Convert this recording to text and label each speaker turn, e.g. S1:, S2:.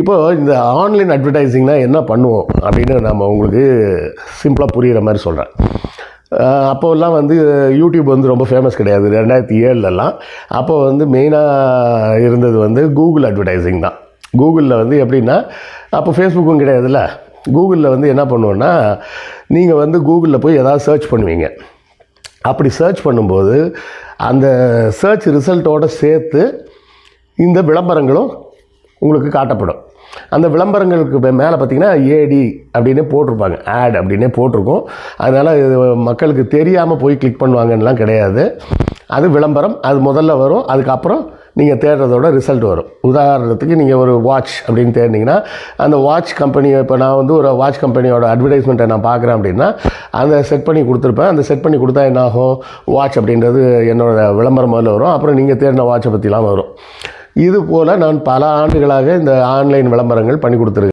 S1: இப்போ இந்த ஆன்லைன் அட்வர்டைஸிங்னால் என்ன பண்ணுவோம் அப்படின்னு நம்ம உங்களுக்கு சிம்பிளாக புரிகிற மாதிரி சொல்கிறேன் அப்போல்லாம் வந்து யூடியூப் வந்து ரொம்ப ஃபேமஸ் கிடையாது. ரெண்டாயிரத்தி ஏழுலலாம் அப்போ வந்து மெயினாக இருந்தது வந்து கூகுள் அட்வர்டைஸிங் தான். கூகுளில் வந்து எப்படின்னா அப்போ ஃபேஸ்புக்கும் கிடையாதுல்ல. கூகுளில் வந்து என்ன பண்ணுவோன்னா நீங்கள் வந்து கூகுளில் போய் எதாவது சர்ச் பண்ணுவீங்க. அப்படி சர்ச் பண்ணும்போது அந்த சர்ச் ரிசல்ட்டோடு சேர்த்து இந்த விளம்பரங்களும் உங்களுக்கு காட்டப்படும். அந்த விளம்பரங்களுக்கு மேலே பார்த்தீங்கன்னா ஏடி அப்படின்னு போட்டிருப்பாங்க. ஆட் அப்படின்னே போட்டிருக்கும். அதனால் இது மக்களுக்கு தெரியாமல் போய் கிளிக் பண்ணுவாங்கன்னெலாம் கிடையாது. அது விளம்பரம் அது முதல்ல வரும். அதுக்கப்புறம் நீங்கள் தேடுறதோட ரிசல்ட் வரும். உதாரணத்துக்கு நீங்கள் ஒரு வாட்ச் அப்படின்னு தேடினீங்கன்னா அந்த வாட்ச் கம்பெனி இப்போ நான் வந்து ஒரு வாட்ச் கம்பெனியோட அட்வர்டைஸ்மெண்ட்டை நான் பார்க்குறேன் அப்படின்னா அந்த செட் பண்ணி கொடுத்துருப்பேன். அந்த செட் பண்ணி கொடுத்தா என்ன ஆகும் வாட்ச் அப்படின்றது என்னோடய விளம்பரம் முதல்ல வரும். அப்புறம் நீங்கள் தேடின வாட்சை பற்றிலாம் வரும். இது போல் நான் பல ஆண்டுகளாக இந்த ஆன்லைன் விளம்பரங்கள் பண்ணி கொடுத்துருக்கேன்